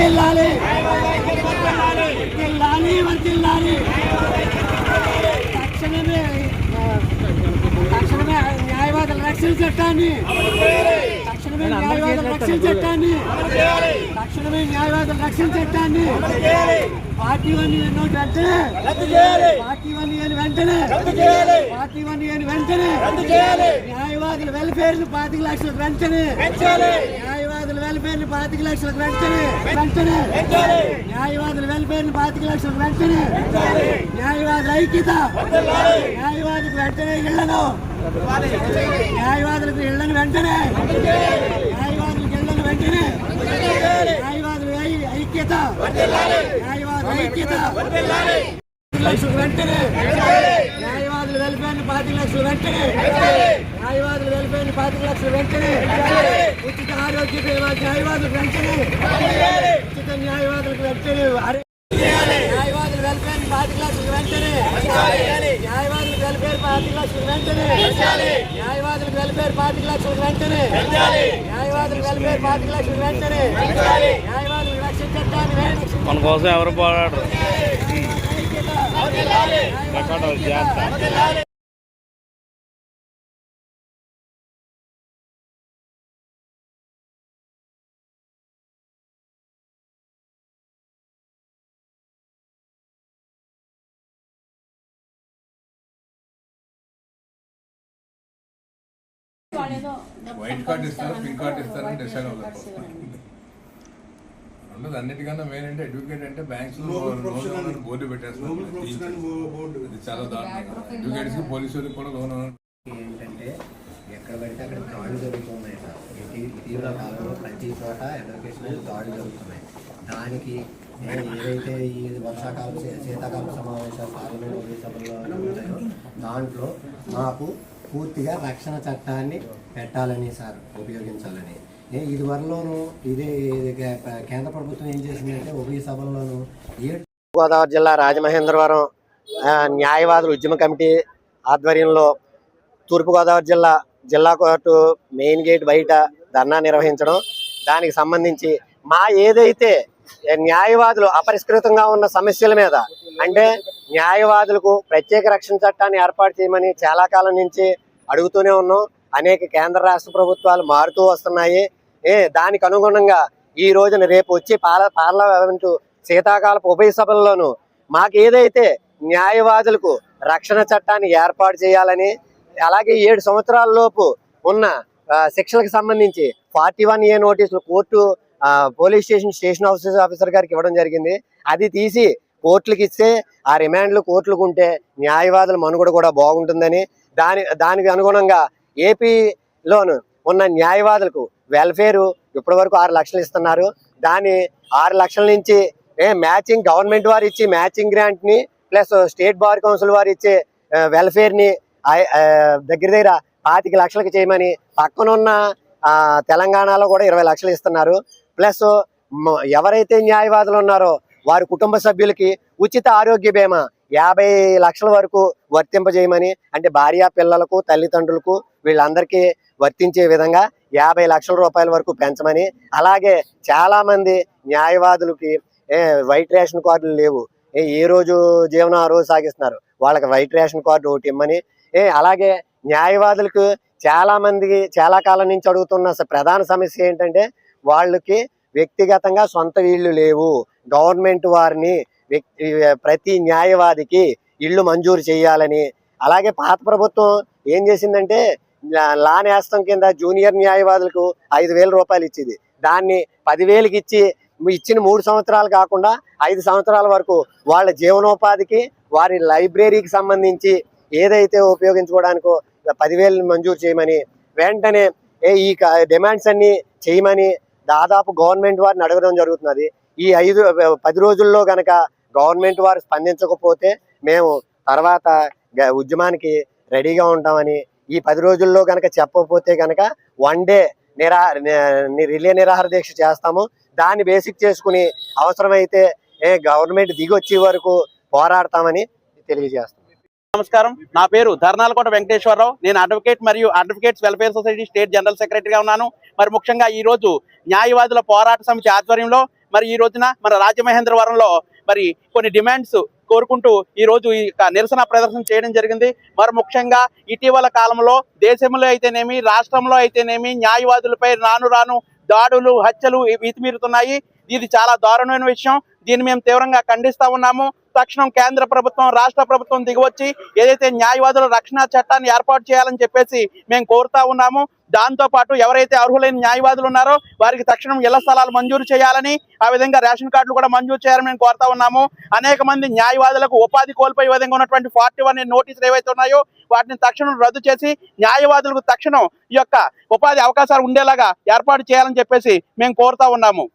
వర్తిల్లాలి. వర్తిల్లాలి వర్తిల్లాలి. తక్షణమే తక్షణమే న్యాయవాదుల రక్షణ చట్టాన్ని తక్షణమే న్యాయవాదుల రక్షణ చట్టాన్ని తక్షణమే న్యాయవాదుల రక్షణ చట్టాన్ని పార్టీ వన్ ఎన్నో వెంటనే పార్టీ వన్ ఏని వెంటనే పార్టీ వన్ ఏని వెంటనే న్యాయవాదుల వెల్ఫేర్ పాతిక లక్షలు వెంటనే న్యాయవాదుల వెల్ఫేర్ పాతిక లక్షలకు వెంటనే వెంటనే న్యాయవాదుల వెల్ఫేర్ పాతిక లక్షలకు వెంటనే న్యాయవాదుల ఐక్యత. న్యాయవాదులకు వెంటనే ఇళ్ళను. న్యాయవాదులకు ఇళ్ళను వెంటనే. న్యాయవాదులకు ఇళ్ళను వెంటనే. న్యాయవాదుల ఐక్యత. న్యాయవాదుల ఐక్యత. లక్షలు వెంటనే. న్యాయవాదుల వెల్ఫేర్ పాతిక లక్షలు వెంటనే. న్యాయవాదుల వెల్ఫేర్ పాతిక లక్షలు వెంటనే ఉచిత ఆరోగ్య బీమా న్యాయవాదులకు వెంటనే ఉచిత న్యాయవాదులకు వెంటనే అరే- న్యాయవాదుల వెల్ఫేర్ పాతిక లక్షలు వెంటనే న్యాయవాదుల వెల్ఫేర్ పాతిక లక్షలు వెంటనే న్యాయవాదుల వెల్ఫేర్ పాతిక లక్షలు వెంటనే న్యాయవాదుల వెల్ఫేర్ పాతిక లక్షలు వెంటనే న్యాయవాదుల వెంటనే మన కోసం ఎవరు పోరాడరు? వైట్ కార్డ్ ఇస్తారు పింక్ కార్డ్ ఇస్తారని డిసైడ్ అవ్వలేదు ఉండదు అన్నిటికన్నా మెయిన్ అంటే ఎడ్యుకేట్ అంటే బ్యాంక్స్ బోర్డు పెట్టేస్తారు. ఇది చాలా దారుణంగా ఎడ్యుకేట్స్కి పోలీసులకు కూడా లోన్ ఏంటంటే ఎక్కడ పడితే అక్కడ దాడులు జరుగుతున్నాయి ఇటీవల కాలంలో ప్రతి చోట ఎడ్యుకేషన్ దాడులు జరుగుతున్నాయి. దానికి ఏదైతే ఈ వర్షాకాలం శీతాకాల సమావేశాలు పార్లమెంట్ సభల్లో ఉంటాయో దాంట్లో మాకు పూర్తిగా రక్షణ చట్టాన్ని పెట్టాలని సార్ ఉపయోగించాలని. ఏ ఇది వరలోను ఇదే కేంద్ర ప్రభుత్వం ఏం చేసిందంటే ఉభయ సభల్లోనూ ఏడు గోదావరి జిల్లా రాజమహేంద్రవరం న్యాయవాదుల ఉద్యమ కమిటీ ఆధ్వర్యంలో తూర్పుగోదావరి జిల్లా జిల్లా కోర్టు మెయిన్ గేట్ బయట ధర్నా నిర్వహించడం దానికి సంబంధించి మా ఏదైతే న్యాయవాదులు అపరిష్కృతంగా ఉన్న సమస్యల మీద అంటే న్యాయవాదులకు ప్రత్యేక రక్షణ చట్టాన్ని ఏర్పాటు చేయమని చాలా కాలం నుంచి అడుగుతూనే ఉన్నాం. అనేక కేంద్ర రాష్ట్ర ప్రభుత్వాలు మారుతూ వస్తున్నాయి. ఏ దానికి అనుగుణంగా ఈ రోజున రేపు వచ్చి పాల పార్లమెంటు శీతాకాలపు ఉభయ సభల్లోనూ మాకు ఏదైతే న్యాయవాదులకు రక్షణ చట్టాన్ని ఏర్పాటు చేయాలని అలాగే ఏడు సంవత్సరాల లోపు ఉన్న శిక్షలకు సంబంధించి ఫార్టీ వన్ ఏ నోటీసులు court police station station officer officer గారికి ఇవ్వడం జరిగింది. అది తీసి కోర్టులకు ఇస్తే ఆ రిమాండ్లు కోర్టులకు ఉంటే న్యాయవాదుల మనుగడ కూడా బాగుంటుందని దాని దానికి అనుగుణంగా ఏపీలోను ఉన్న న్యాయవాదులకు వెల్ఫేరు ఇప్పటివరకు ఆరు లక్షలు ఇస్తున్నారు. దాని ఆరు లక్షల నుంచి మ్యాచింగ్ గవర్నమెంట్ వారు ఇచ్చి మ్యాచింగ్ గ్రాంట్ని ప్లస్ స్టేట్ బార్ కౌన్సిల్ వారు ఇచ్చే వెల్ఫేర్ని దగ్గర దగ్గర పాతిక లక్షలకు చేయమని పక్కనున్న తెలంగాణలో కూడా ఇరవై లక్షలు ఇస్తున్నారు. ప్లస్ ఎవరైతే న్యాయవాదులు ఉన్నారో వారి కుటుంబ సభ్యులకి ఉచిత ఆరోగ్య బీమా యాభై లక్షల వరకు వర్తింపజేయమని అంటే భార్య పిల్లలకు తల్లిదండ్రులకు వీళ్ళందరికీ వర్తించే విధంగా యాభై లక్షల రూపాయల వరకు పెంచమని అలాగే చాలామంది న్యాయవాదులకి వైట్ రేషన్ కార్డులు లేవు. ఏ, రోజు జీవనం ఆ రోజు సాగిస్తున్నారు. వాళ్ళకి వైట్ రేషన్ కార్డు ఒకటి ఇమ్మని అలాగే న్యాయవాదులకు చాలామందికి చాలా కాలం నుంచి అడుగుతున్న ప్రధాన సమస్య ఏంటంటే వాళ్ళకి వ్యక్తిగతంగా సొంత ఇళ్ళు లేవు. గవర్నమెంట్ వారిని ప్రతి న్యాయవాదికి ఇళ్ళు మంజూరు చేయాలని. అలాగే పాత ప్రభుత్వం ఏం చేసిందంటే లా- నేస్తం కింద జూనియర్ న్యాయవాదులకు ఐదు వేల రూపాయలు ఇచ్చింది. దాన్ని పదివేలకి ఇచ్చి ఇచ్చిన మూడు సంవత్సరాలు కాకుండా ఐదు సంవత్సరాల వరకు వాళ్ళ జీవనోపాధికి వారి లైబ్రరీకి సంబంధించి ఏదైతే ఉపయోగించుకోవడానికో పదివేలు మంజూరు చేయమని వెంటనే ఈ డిమాండ్స్ అన్ని చేయమని దాదాపు గవర్నమెంట్ వారిని అడగడం జరుగుతున్నది. ఈ ఐదు పది రోజుల్లో గనక గవర్నమెంట్ వారు స్పందించకపోతే మేము తర్వాత గ- ఉద్యమానికి రెడీగా ఉంటామని ఈ పది రోజుల్లో గనక చెప్పకపోతే గనక వన్ డే నిరా రిలే నిరాహార దీక్ష చేస్తాము. దాన్ని బేసిక్ చేసుకుని అవసరమైతే గవర్నమెంట్ దిగొచ్చే వచ్చే వరకు పోరాడతామని తెలియజేస్తాం. నమస్కారం. నా పేరు ధర్నాలకోట వెంకటేశ్వరరావు. నేను అడ్వకేట్ మరియు advocates welfare society state general సెక్రటరీగా ఉన్నాను. మరి ముఖ్యంగా ఈ రోజు న్యాయవాదుల పోరాట సమితి ఆధ్వర్యంలో మరి ఈ రోజున మన రాజమహేంద్రవరంలో మరి కొన్ని డిమాండ్స్ కోరుకుంటూ ఈ రోజు ఈ నిరసన ప్రదర్శన చేయడం జరిగింది. మరి ముఖ్యంగా ఇటీవల కాలంలో దేశంలో అయితేనేమి రాష్ట్రంలో అయితేనేమి న్యాయవాదులపై రాను రాను దాడులు హత్యలు మితిమీరుతున్నాయి ఇది చాలా దారుణమైన విషయం. దీన్ని మేము తీవ్రంగా ఖండిస్తా ఉన్నాము. తక్షణం కేంద్ర ప్రభుత్వం రాష్ట్ర ప్రభుత్వం దిగివచ్చి ఏదైతే న్యాయవాదుల రక్షణ చట్టాన్ని ఏర్పాటు చేయాలని చెప్పేసి మేము కోరుతా ఉన్నాము. దాంతో పాటు ఎవరైతే అర్హులైన న్యాయవాదులు ఉన్నారో వారికి తక్షణం ఇళ్ళ స్థలాలు మంజూరు చేయాలని ఆ విధంగా రేషన్ కార్డులు కూడా మంజూరు చేయాలని మేము కోరుతా ఉన్నాము. అనేక మంది న్యాయవాదులకు ఉపాధి కోల్పోయే విధంగా ఉన్నటువంటి ఫార్టీ వన్ నోటీసులు ఏవైతే ఉన్నాయో వాటిని తక్షణం రద్దు చేసి న్యాయవాదులకు తక్షణం ఈ యొక్క ఉపాధి అవకాశాలు ఉండేలాగా ఏర్పాటు చేయాలని చెప్పేసి మేము కోరుతా ఉన్నాము.